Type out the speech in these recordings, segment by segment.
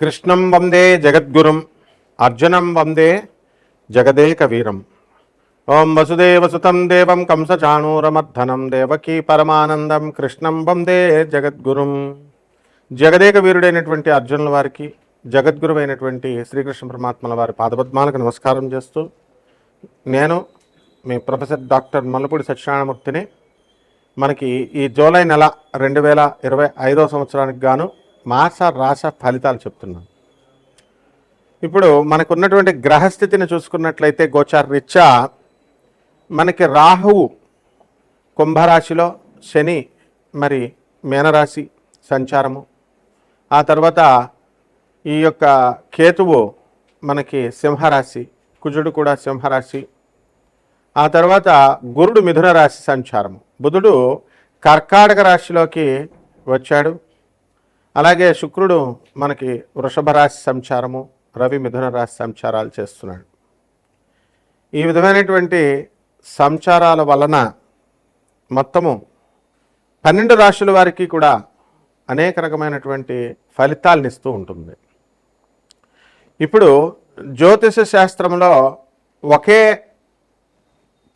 కృష్ణం వందే జగద్గురుం అర్జునం వందే జగదేక వీరం ఓం వసుదేవసుతం దేవం కంసచాణూరమర్ధనం దేవకీ పరమానందం కృష్ణం వందే జగద్గురుం. జగదేక వీరుడైనటువంటి అర్జునుల వారికి జగద్గురువైనటువంటి శ్రీకృష్ణ పరమాత్మల వారి పాదపద్మాలకు నమస్కారం చేస్తూ నేను మీ ప్రొఫెసర్ డాక్టర్ మల్లపూడి సత్యనారాయణమూర్తిని మనకి ఈ జూలై నెల రెండు వేల ఇరవై ఐదో సంవత్సరానికి గాను మాస రాశ ఫలితాలు చెప్తున్నాను. ఇప్పుడు మనకున్నటువంటి గ్రహస్థితిని చూసుకున్నట్లయితే గోచార రీత్యా మనకి రాహువు కుంభరాశిలో శని మరి మేనరాశి సంచారము. ఆ తర్వాత ఈ యొక్క కేతువు మనకి సింహరాశి కుజుడు కూడా సింహరాశి. ఆ తర్వాత గురుడు మిథున రాశి సంచారము. బుధుడు కర్కాటక రాశిలోకి వచ్చాడు. అలాగే శుక్రుడు మనకి వృషభ రాశి సంచారము రవి మిథున రాశి సంచారాలు చేస్తున్నాడు. ఈ విధమైనటువంటి సంచారాల వలన మొత్తము పన్నెండు రాశుల వారికి కూడా అనేక రకమైనటువంటి ఫలితాలను ఇస్తూ ఉంటుంది. ఇప్పుడు జ్యోతిష శాస్త్రంలో ఒకే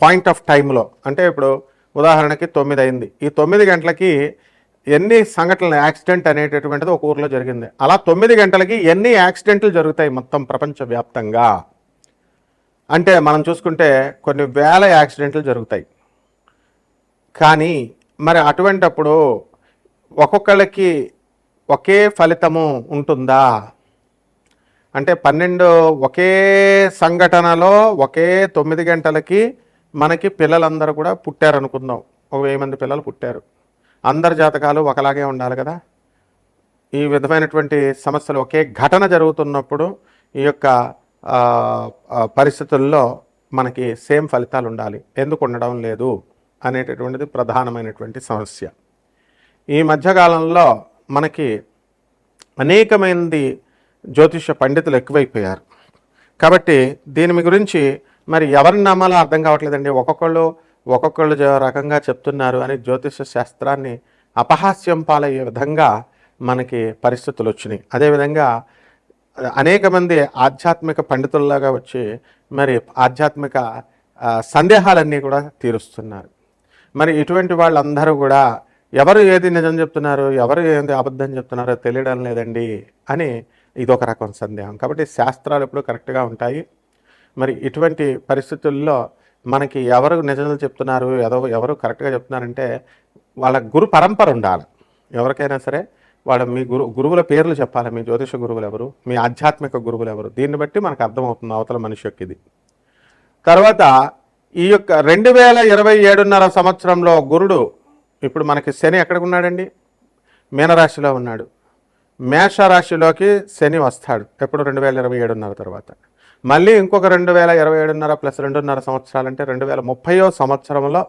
పాయింట్ ఆఫ్ టైంలో అంటే ఇప్పుడు ఉదాహరణకి తొమ్మిది అయింది. ఈ తొమ్మిది గంటలకి ఎన్ని సంఘటనలు యాక్సిడెంట్ అనేటటువంటిది ఒక ఊర్లో జరిగింది. అలా తొమ్మిది గంటలకి ఎన్ని యాక్సిడెంట్లు జరుగుతాయి మొత్తం ప్రపంచవ్యాప్తంగా? అంటే మనం చూసుకుంటే కొన్ని వేల యాక్సిడెంట్లు జరుగుతాయి. కానీ మరి అటువంటప్పుడు ఒక్కొక్కళ్ళకి ఒకే ఫలితము ఉంటుందా? అంటే పన్నెండు ఒకే సంఘటనలో ఒకే తొమ్మిది గంటలకి మనకి పిల్లలందరూ కూడా పుట్టారు అనుకుందాం ఒక వెయ్యి మంది పిల్లలు పుట్టారు. అందరి జాతకాలు ఒకలాగే ఉండాలి కదా. ఈ విధమైనటువంటి సమస్యలు ఒకే ఘటన జరుగుతున్నప్పుడు ఈ యొక్క పరిస్థితుల్లో మనకి సేమ్ ఫలితాలు ఉండాలి. ఎందుకు ఉండడం లేదు అనేటటువంటిది ప్రధానమైనటువంటి సమస్య. ఈ మధ్యకాలంలో మనకి అనేకమైనది జ్యోతిష పండితులు ఎక్కువైపోయారు. కాబట్టి దీని గురించి మరి ఎవరిని నమ్మాలో అర్థం కావట్లేదండి. ఒక్కొక్కళ్ళు ఒక్కొక్కళ్ళు రకంగా చెప్తున్నారు అని జ్యోతిష శాస్త్రాన్ని అపహాస్యం పాలయ్యే విధంగా మనకి పరిస్థితులు వచ్చినాయి. అదేవిధంగా అనేక మంది ఆధ్యాత్మిక పండితుల్లాగా వచ్చి మరి ఆధ్యాత్మిక సందేహాలన్నీ కూడా తీరుస్తున్నారు. మరి ఇటువంటి వాళ్ళందరూ కూడా ఎవరు ఏది నిజం చెప్తున్నారు ఎవరు ఏది అబద్ధం చెప్తున్నారో తెలియడం లేదండి అని ఇదొక రకం సందేహం. కాబట్టి శాస్త్రాలు ఎప్పుడు కరెక్ట్గా ఉంటాయి. మరి ఇటువంటి పరిస్థితుల్లో మనకి ఎవరు నిజాలు చెప్తున్నారు ఎదో ఎవరు కరెక్ట్గా చెప్తున్నారంటే వాళ్ళ గురు పరంపర ఉండాలి. ఎవరికైనా సరే వాళ్ళ మీ గురు గురువుల పేర్లు చెప్పాలి. మీ జ్యోతిష గురువులు ఎవరు మీ ఆధ్యాత్మిక గురువులు ఎవరు దీన్ని బట్టి మనకు అర్థమవుతుంది అవతల మనిషి యొక్క ఇది. తర్వాత ఈ యొక్క రెండు వేల ఇరవై ఏడున్నర సంవత్సరంలో గురుడు ఇప్పుడు మనకి శని ఎక్కడికి ఉన్నాడండి మీనరాశిలో ఉన్నాడు. మేషరాశిలోకి శని వస్తాడు ఎప్పుడు? రెండు వేల ఇరవై ఏడున్నర తర్వాత. మళ్ళీ ఇంకొక రెండు వేల ఇరవై ఏడున్నర ప్లస్ రెండున్నర సంవత్సరాలంటే రెండు వేల ముప్పయో సంవత్సరంలో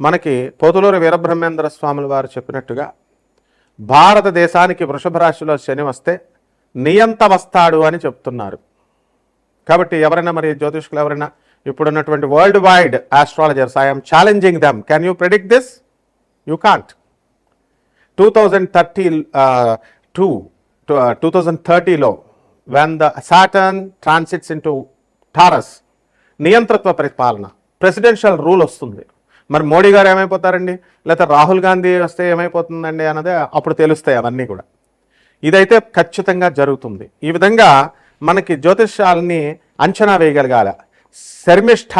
మనకి పోతులూరు వీరబ్రహ్మేంద్ర స్వాముల వారు చెప్పినట్టుగా భారతదేశానికి వృషభ రాశిలో శని వస్తే నియంత వస్తాడు అని చెప్తున్నారు. కాబట్టి ఎవరైనా మరి జ్యోతిష్కులు ఎవరైనా ఇప్పుడున్నటువంటి world wide astrologers I'm challenging them. Can you predict this you can't two thousand thirty two two thousand థర్టీలో when the Saturn transits into Taurus నియంత్రత్వ పరిపాలన ప్రెసిడెన్షియల్ రూల్ వస్తుంది. మరి మోడీ గారు ఏమైపోతారండి? లేకపోతే రాహుల్ గాంధీ వస్తే ఏమైపోతుందండి అన్నదే అప్పుడు తెలుస్తాయి అవన్నీ కూడా. ఇదైతే ఖచ్చితంగా జరుగుతుంది. ఈ విధంగా మనకి జ్యోతిష్యాలని అంచనా వేయగలగాల. శర్మిష్ఠ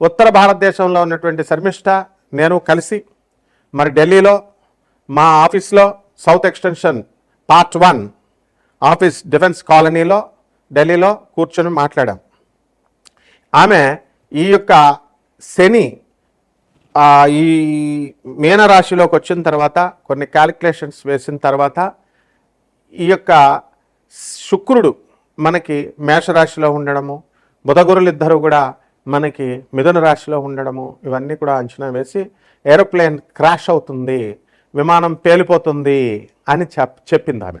ఉత్తర భారతదేశంలో ఉన్నటువంటి శర్మిష్ఠ నేను కలిసి మరి ఢిల్లీలో మా ఆఫీస్లో South Extension Part One office defence కాలనీలో ఢిల్లీలో కూర్చొని మాట్లాడాం. ఆమె ఈ యొక్క శని ఈ మీనరాశిలోకి వచ్చిన తర్వాత కొన్ని క్యాలిక్యులేషన్స్ వేసిన తర్వాత ఈ యొక్క శుక్రుడు మనకి మేషరాశిలో ఉండడము బుధగురులు ఇద్దరు కూడా మనకి మిథున రాశిలో ఉండడము ఇవన్నీ కూడా అంచనా వేసి ఏరోప్లేన్ క్రాష్ అవుతుంది విమానం పేలిపోతుంది అని చెప్ చెప్పింది ఆమె.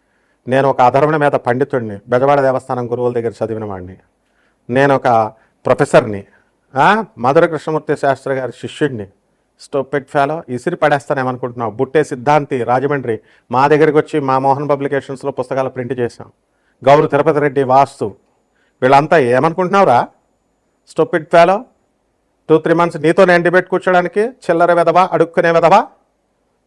నేను ఒక అధర్వణ మీద పండితుడిని బెజవాడ దేవస్థానం గురువుల దగ్గర చదివిన వాడిని నేను ఒక ప్రొఫెసర్ని మధుర కృష్ణమూర్తి శాస్త్రి గారి శిష్యుడిని స్టోపెట్ ఫెలో ఇసిరి పడేస్తానేమనుకుంటున్నావు? బుట్టే సిద్ధాంతి రాజమండ్రి. మా దగ్గరికి వచ్చి మా మోహన్ పబ్లికేషన్స్లో పుస్తకాలు ప్రింట్ చేశాం. గౌరు తిరుపతి రెడ్డి వాస్తు. వీళ్ళంతా ఏమనుకుంటున్నావురా? Stupid fellow two three months నీతో నేను డిబేట్ కూర్చోడానికి చిల్లర వెదవా అడుక్కునే వెదవా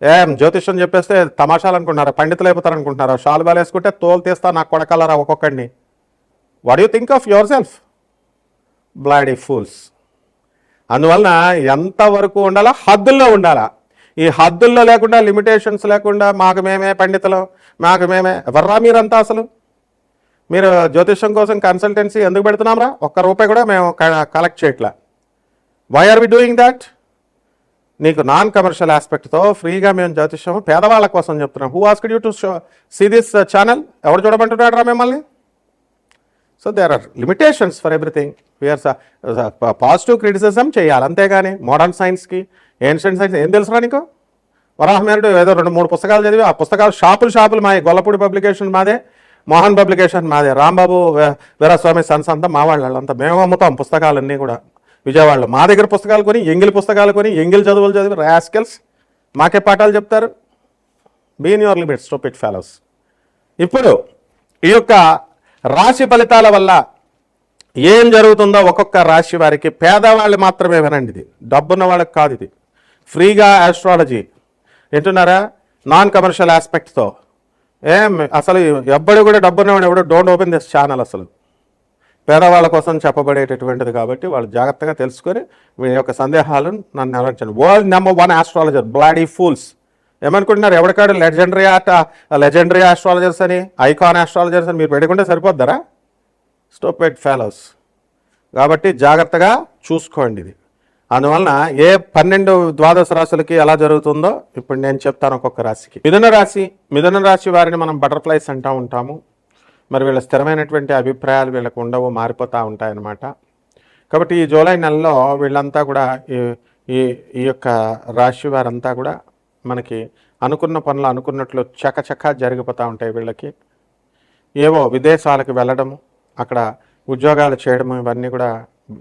ఏం జ్యోతిష్యం చెప్పేస్తే తమాషాలు అనుకుంటున్నారా పండితులు అయిపోతారు అనుకుంటున్నారా షాల్ బాల్ వేసుకుంటే తోలు తీస్తా నాకు కొడకలరా ఒక్కొక్కడిని? What you think of yourself bloody fools అందువలన ఎంతవరకు ఉండాలా హద్దుల్లో ఉండాలా? ఈ హద్దుల్లో లేకుండా లిమిటేషన్స్ లేకుండా మాకు మేమే పండితులు మాకు మేమే ఎవర్రా మీరంతా అసలు? మీరు జ్యోతిష్యం కోసం కన్సల్టెన్సీ ఎందుకు పెడుతున్నాంరా? ఒక్క రూపాయి కూడా మేము కలెక్ట్ చేయట్లా. Why are we doing that నీకు నాన్ కమర్షియల్ ఆస్పెక్ట్తో ఫ్రీగా మేము జ్యోతిష్యం పేదవాళ్ళ కోసం చెప్తున్నాం. Who ask you to show see this channel ఎవరు చూడమంటున్నాడు రా మిమ్మల్ని so there are limitations for everything we are positive criticism చేయాలి. అంతేగాని మోడర్న్ సైన్స్కి ఏన్షియంట్ సైన్స్ ఏం తెలుసురా నీకు? వరాహమేరుడు ఏదో రెండు మూడు పుస్తకాలు చదివి ఆ పుస్తకాలు షాపులు షాపులు మాది గొల్లపూడి పబ్లికేషన్ మాదే మోహన్ పబ్లికేషన్ మాదే. రాంబాబు వీరస్వామి సన్స్ అంతా మా వాళ్ళంతా. మేము అమ్ముతాం పుస్తకాలన్నీ కూడా. విజయవాడలో. మా దగ్గర పుస్తకాలు కొని ఎంగిల్ పుస్తకాలు కొని ఎంగిల్ చదువులు చదివి రాస్కెల్స్ మాకే పాఠాలు చెప్తారు. Be in your limits stop it fellows ఇప్పుడు ఈ యొక్క రాశి ఫలితాల వల్ల ఏం జరుగుతుందో ఒక్కొక్క రాశి వారికి పేదవాళ్ళు మాత్రమే వినండి ఇది. డబ్బున్న వాళ్ళకి కాదు ఇది. ఫ్రీగా ఆస్ట్రాలజీ వింటున్నారా? నాన్ కమర్షియల్ ఆస్పెక్ట్తో ఏం అసలు ఎవ్వడు కూడా డబ్బున్నవాడు ఎవడో? డోంట్ ఓపెన్ దిస్ ఛానల్ అసలు. పేదవాళ్ళ కోసం చెప్పబడేటటువంటిది కాబట్టి వాళ్ళు జాగ్రత్తగా తెలుసుకొని మీ యొక్క సందేహాలను నన్ను నెరవేర్చండి world number one astrologer bloody fools ఏమనుకుంటున్నారు? ఎవరికాడు లెజెండరీ ఆట లెజెండరీ ఆస్ట్రాలజర్స్ అని ఐకాన్ ఆస్ట్రాలజర్స్ అని మీరు పెట్టుకుంటే సరిపోద్దారా? స్టోపెడ్ ఫెలోస్ కాబట్టి జాగ్రత్తగా చూసుకోండి ఇది. అందువలన ఏ పన్నెండు ద్వాదశ రాశులకి ఎలా జరుగుతుందో ఇప్పుడు నేను చెప్తాను ఒక్కొక్క రాశికి. మిథున రాశి మిథున రాశి వారిని మనం బటర్ఫ్లైస్ అంటూ ఉంటాము. మరి వీళ్ళ స్థిరమైనటువంటి అభిప్రాయాలు వీళ్ళకు ఉండవు మారిపోతూ ఉంటాయన్నమాట. కాబట్టి ఈ జూలై నెలలో వీళ్ళంతా కూడా ఈ ఈ ఈ యొక్క రాశి వారంతా కూడా మనకి అనుకున్న పనులు అనుకున్నట్లు చకచక జరిగిపోతూ ఉంటాయి వీళ్ళకి. ఏవో విదేశాలకు వెళ్ళడము అక్కడ ఉద్యోగాలు చేయడము ఇవన్నీ కూడా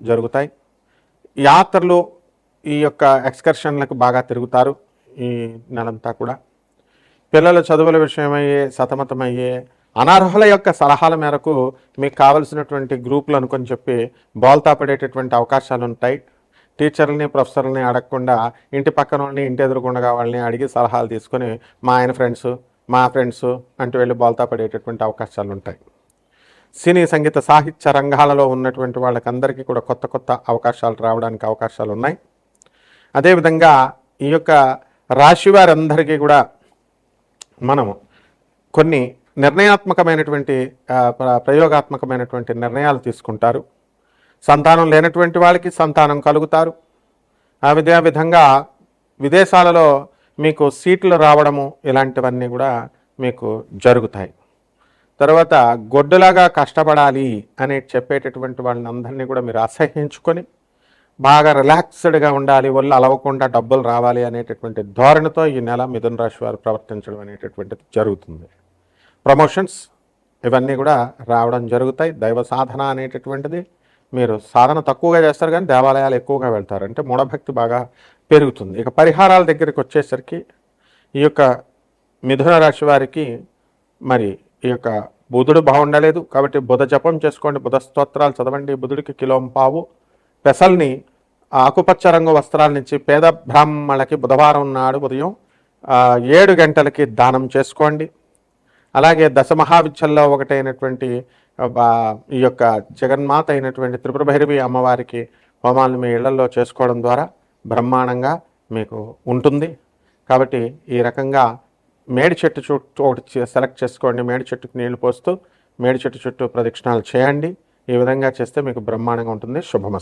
జరుగుతాయి. యాత్రలు ఈ యొక్క ఎక్స్కర్షన్లకు బాగా తిరుగుతారు ఈ నెలంతా కూడా. పిల్లల చదువుల విషయమయ్యే సతమతమయ్యే అనర్హుల యొక్క సలహాల మేరకు మీకు కావలసినటువంటి గ్రూపులు అనుకొని చెప్పి బోల్తా పడేటటువంటి అవకాశాలు ఉంటాయి. టీచర్లని ప్రొఫెసర్లని అడగకుండా ఇంటి పక్కన వాళ్ళని ఇంటి ఎదురుకుండా వాళ్ళని అడిగి సలహాలు తీసుకొని మా ఆయన ఫ్రెండ్స్ మా ఫ్రెండ్స్ అంటూ వెళ్ళి బోల్తా పడేటటువంటి అవకాశాలు ఉంటాయి. సినీ సంగీత సాహిత్య రంగాలలో ఉన్నటువంటి వాళ్ళకందరికీ కూడా కొత్త కొత్త అవకాశాలు రావడానికి అవకాశాలు ఉన్నాయి. అదేవిధంగా ఈ యొక్క రాశి వారందరికీ కూడా మనము కొన్ని నిర్ణయాత్మకమైనటువంటి ప్ర- ప్రయోగాత్మకమైనటువంటి నిర్ణయాలు తీసుకుంటారు. సంతానం లేనటువంటి వాళ్ళకి సంతానం కలుగుతారు. ఆ విధంగా విదేశాలలో మీకు సీట్లు రావడము ఇలాంటివన్నీ కూడా మీకు జరుగుతాయి. తర్వాత గొడ్డులాగా కష్టపడాలి అని చెప్పేటటువంటి వాళ్ళని అందరినీ కూడా మీరు అసహించుకొని బాగా రిలాక్స్డ్గా ఉండాలి ఒళ్ళు అలవకుండా డబ్బులు రావాలి అనేటటువంటి ధోరణితో ఈ నెల మిథున రాశి వారు ప్రవర్తించడం అనేటటువంటిది జరుగుతుంది. ప్రమోషన్స్ ఇవన్నీ కూడా రావడం జరుగుతాయి. దైవ సాధన అనేటటువంటిది మీరు సాధన తక్కువగా చేస్తారు కానీ దేవాలయాలు ఎక్కువగా వెళ్తారు. అంటే మూఢభక్తి బాగా పెరుగుతుంది. ఇక పరిహారాల దగ్గరికి వచ్చేసరికి ఈ యొక్క మిథున రాశి వారికి మరి ఈ యొక్క బుధుడు బాగుండలేదు కాబట్టి బుధ జపం చేసుకోండి బుధ స్తోత్రాలు చదవండి బుధుడికి కిలోం పావు. పెసల్ని ఆకుపచ్చ రంగు వస్త్రాల నుంచి పేద బ్రాహ్మణులకి బుధవారం నాడు ఉదయం ఏడు గంటలకి దానం చేసుకోండి. అలాగే దశమహావిద్యల్లో ఒకటైనటువంటి ఈ యొక్క జగన్మాత అయినటువంటి త్రిపుర భైరవి అమ్మవారికి హోమాలను మీ ఇళ్ళలో చేసుకోవడం ద్వారా బ్రహ్మాండంగా మీకు ఉంటుంది. కాబట్టి ఈ రకంగా మేడి చెట్టు చుట్టూ ఒకటి సెలెక్ట్ చేసుకోండి. మేడి చెట్టుకు నీళ్ళు పోస్తూ మేడి చెట్టు చుట్టూ ప్రదక్షిణాలు చేయండి. ఈ విధంగా చేస్తే మీకు బ్రహ్మాండంగా ఉంటుంది. శుభమస్తు.